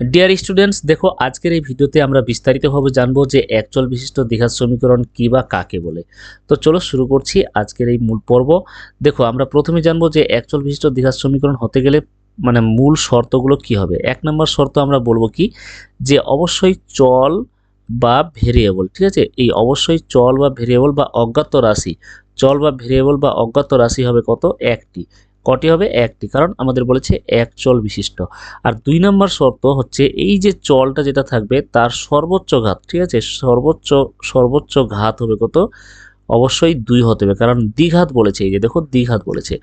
Dear students দেখো, আজকের এই ভিডিওতে আমরা বিস্তারিতভাবে জানব যে একচল বিশিষ্ট দ্বিঘাত সমীকরণ কী বা কাকে বলে। তো চলো শুরু করছি আজকের এই মূল পর্ব। দেখো, আমরা প্রথমে জানব যে একচল বিশিষ্ট দ্বিঘাত সমীকরণ হতে গেলে মানে মূল শর্তগুলো কি হবে। এক নম্বর শর্ত আমরা বলব কি? যে অবশ্যই চল বা ভেরিয়েবল ঠিক আছে? এই অবশ্যই চল বা ভেরিয়েবল বা অজ্ঞাত রাশি, চল বা ভেরিয়েবল বা অজ্ঞাত রাশি হবে কত? একটি। কটি হবে? একটি। কারণ আমাদের বলেছে এক চল বিশিষ্ট। আর দুই নম্বর শর্ত হচ্ছে এই যে চলটা যেটা থাকবে তার সর্বোচ্চ ঘাত, ঠিক আছে? সর্বোচ্চ সর্বোচ্চ ঘাত হবে কত? অবশ্যই দুই হতে হবে। কারণ দ্বিঘাত বলেছে এই যে, দেখো দ্বিঘাত বলেছে।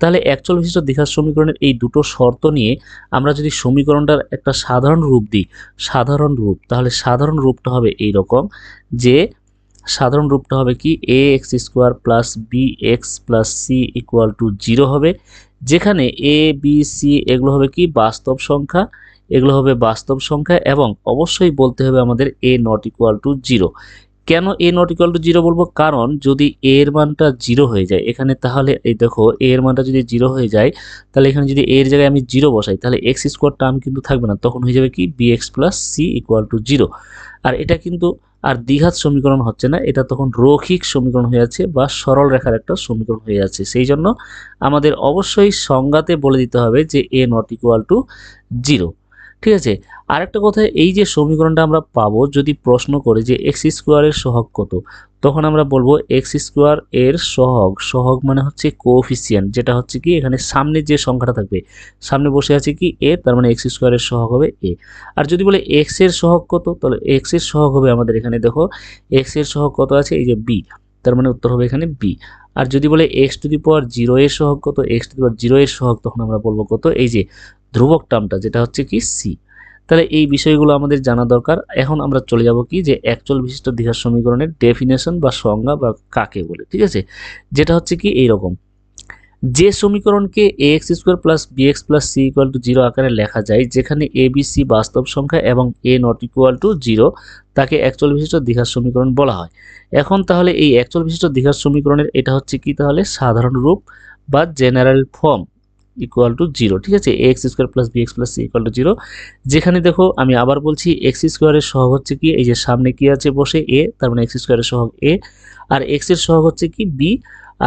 তাহলে একচল বিশিষ্ট দ্বিঘাত সমীকরণের এই দুটো শর্ত নিয়ে আমরা যদি সমীকরণটার একটা সাধারণ রূপ দিই, সাধারণ রূপ, তাহলে সাধারণ রূপটা হবে এই রকম যে সাধারণ রূপটা হবে কি? A X square plus B X plus C equal to zero হবে। যেখানে এ বি সি এগুলো হবে কি? বাস্তব সংখ্যা। এগুলো হবে বাস্তব সংখ্যা এবং অবশ্যই বলতে হবে আমাদের A not equal to zero কেন A not equal to zero বলব? কারণ যদি এ এর মানটা জিরো হয়ে যায়, এখানে তাহলে এই দেখো এ এর মানটা যদি জিরো হয়ে যায়, তাহলে এখানে যদি এর জায়গায় আমি জিরো বসাই, তাহলে এক্স স্কোয়ার টার্ম কিন্তু থাকবে না। তখন হয়ে যাবে কি? B X plus C equal to zero আর এটা কিন্তু আর দ্বিঘাত সমীকরণ হচ্ছে না, এটা তখন রৈখিক সমীকরণ হয়ে আছে বা সরল রেখার একটা সমীকরণ হয়ে যাচ্ছে সেই জন্য আমাদের অবশ্যই সংজ্ঞাতে বলে দিতে হবে যে A not equal to zero ঠিক আছে? আরেকটা কথা, এই যে সমীকরণটা আমরা পাবো, যদি প্রশ্ন করে যে এক্স স্কোয়ারের সহগ কত, তখন আমরা বলব এক্স স্কোয়ার এর সহগ সহগ মানে হচ্ছে কোফিসিয়েন্ট যেটা হচ্ছে কি এখানে সামনে যে সংখ্যাটা থাকবে, সামনে বসে আছে কি এ তার মানে এক্স স্কোয়ারের সহগ হবে এ আর যদি বলে এক্সের সহগ কত, তাহলে এক্সের সহগ হবে আমাদের এখানে দেখো এক্সের সহগ কত আছে? এই যে বি তার মানে উত্তর হবে এখানে বি আর যদি বলে X to the power zero এর সহগ কত X to the power zero এর সহগ, তখন আমরা বলব কত? এই যে ধ্রুবক টার্মটা যেটা হচ্ছে কি সি তাহলে এই বিষয়গুলো আমাদের জানা দরকার। এখন আমরা চলে যাব কি যে একচল বিশিষ্ট দ্বিঘাত সমীকরণের ডেফিনেশন বা সংজ্ঞা বা কাকে বলে, ঠিক আছে? যেটা হচ্ছে কি এইরকম। যে সমীকরণকে A X square plus B X plus C equal to zero আকারে লেখা যায়, যেখানে এ বি বাস্তব সংখ্যা এবং A not equal to zero তাকে একচল বিশিষ্ট দ্বিঘাত সমীকরণ বলা হয়। এখন তাহলে এই একচল বিশিষ্ট দ্বিঘাত সমীকরণের এটা হচ্ছে কি তাহলে সাধারণ রূপ বা general form equal to zero ঠিক আছে? X square plus B X plus C equal to zero যেখানে দেখো, আমি আবার বলছি এক্স স্কোয়ারের সহগ হচ্ছে কি? এই যে সামনে কি আছে বসে? এ তার মানে এক্স স্কোয়ারের সহগ এ আর এক্সের সহগ হচ্ছে কি? বি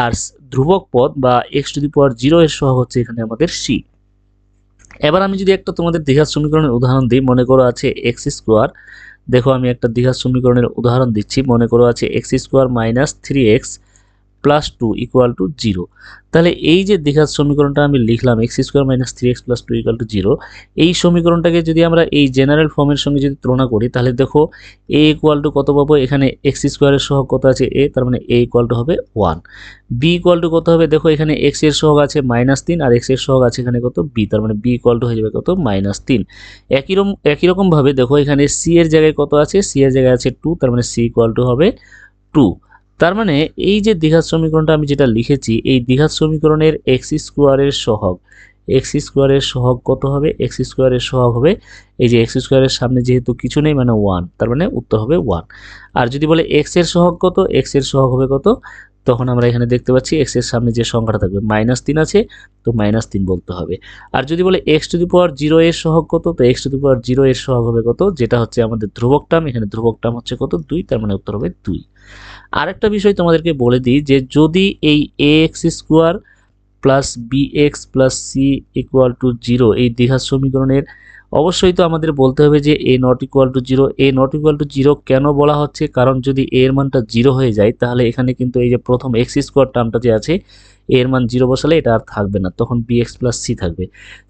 আর ধ্রুবক পদ বা X to the power zero এর সহগ হচ্ছে এখানে আমাদের সি এবার আমি যদি একটা তোমাদের দ্বিঘাত সমীকরণের উদাহরণ দিই, মনে করো আছে এক্স স্কোয়ার দেখো, আমি একটা দ্বিঘাত সমীকরণের উদাহরণ দিচ্ছি, মনে করো আছে X square minus three X plus two equal to zero তাহলে এই যে দ্বিঘাত সমীকরণটা আমি লিখলাম X square minus three X plus two equal to zero এই সমীকরণটাকে যদি আমরা এই জেনারেল ফর্মের সঙ্গে যদি তুলনা করি, তাহলে দেখো এ ইকুয়াল টু কত পাবো? এখানে এক্স স্কোয়ারের সহগ কত আছে? এ তার মানে এ ইকুয়াল টু হবে ওয়ান বি ইকুয়াল টু কত হবে? দেখো এখানে এক্সের সহগ আছে মাইনাস তিন, আর এক্সের সহগ আছে এখানে কত বি তার মানে বি ইকুয়াল টু হয়ে যাবে কত? মাইনাস তিন। একই রকম, একই রকমভাবে দেখো এখানে সি এর জায়গায় কত আছে? সি এর জায়গায় আছে টু তার মানে সি ইকুয়াল টু হবে টু তার মানে এই যে দীঘার সমীকরণটা আমি যেটা লিখেছি, এই দীঘার সমীকরণের এক্স স্কোয়ারের সহগ এক্স স্কোয়ারের সহগ কত হবে? এক্স স্কোয়ারের সহগ হবে, এই যে এক্স স্কোয়ারের সামনে যেহেতু কিছু নেই মানে ওয়ান তার মানে উত্তর হবে ওয়ান আর যদি বলে এক্সের সহগ কত? এক্সের সহগ হবে কত? তখন আমরা এখানে দেখতে পাচ্ছি এক্সের সামনে যে সংখ্যাটা থাকবে মাইনাস তিন আছে, তো মাইনাস তিন বলতে হবে। আর যদি বলে X to the power zero এর সহগ কত, তো X to the power zero এর সহগ হবে কত, যেটা হচ্ছে আমাদের ধ্রুবক টার্ম, এখানে ধ্রুবক টার্ম হচ্ছে কত? দুই, তার মানে উত্তর হবে দুই। আরেকটা বিষয় তোমাদেরকে বলে দিই যে যদি এই A X square plus B X plus C equal to zero এই দ্বিঘাত সমীকরণের অবশ্যই তো আমাদের বলতে হবে যে A not equal to zero A not equal to zero কেন বলা হচ্ছে? কারণ যদি এ এর মানটা জিরো হয়ে যায়, তাহলে এখানে কিন্তু এই যে প্রথম এক্স স্কোয়ার টার্মটা যে আছে এর মান জিরো বসালে এটা আর থাকবে না, তখন বি এক্স প্লাস সি থাকবে।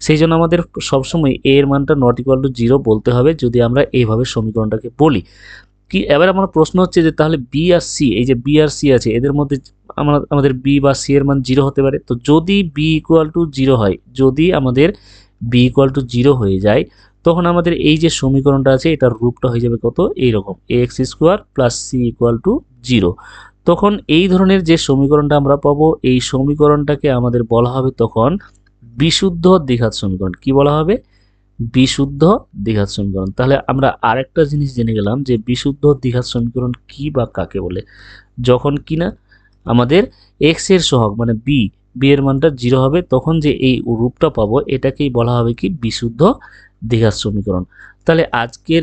সেই জন্য আমাদের সবসময় এ এর মানটা নট ইকুয়াল টু জিরো বলতে হবে, যদি আমরা এইভাবে সমীকরণটাকে বলি। কি, এবার আমার প্রশ্ন হচ্ছে যে তাহলে বি আর সি এই যে বি আর সি আছে, এদের মধ্যে আমরা, আমাদের বি বা সি এর মান জিরো হতে পারে। তো যদি বি ইকুয়াল টু জিরো হয়, যদি আমাদের বি ইকুয়াল টু জিরো হয়ে যায়, তখন আমাদের এই যে সমীকরণটা আছে, এটার রূপটা হয়ে যাবে কত? এইরকম A X square plus C equal to zero তখন এই ধরনের যে সমীকরণটা আমরা পাবো, এই সমীকরণটাকে আমাদের বলা হবে তখন বিশুদ্ধ দ্বিঘাত সমীকরণ। কি বলা হবে? বিশুদ্ধ দ্বিঘাত সমীকরণ। তাহলে আমরা আরেকটা জিনিস জেনে গেলাম যে বিশুদ্ধ দ্বিঘাত সমীকরণ কি বা কাকে বলে? যখন কিনা আমাদের এক্সের সহগ মানে বি বি এর মানটা জিরো হবে, তখন যে এই রূপটা পাবো, এটাকেই বলা হবে কি বিশুদ্ধ দীঘার সমীকরণ। তাহলে আজকের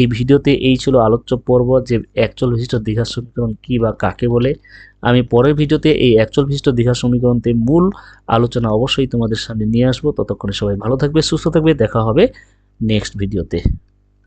এই ভিডিওতে এই ছিল আলোচ্য পর্ব যে একচল বিশিষ্ট দীঘার সমীকরণ কী বা কাকে বলে। আমি পরের ভিডিওতে এই একচল বিশিষ্ট দীঘার সমীকরণতে মূল আলোচনা অবশ্যই তোমাদের সামনে নিয়ে আসব। ততক্ষণে সবাই ভালো থাকবে, সুস্থ থাকবে, দেখা হবে নেক্সট ভিডিওতে।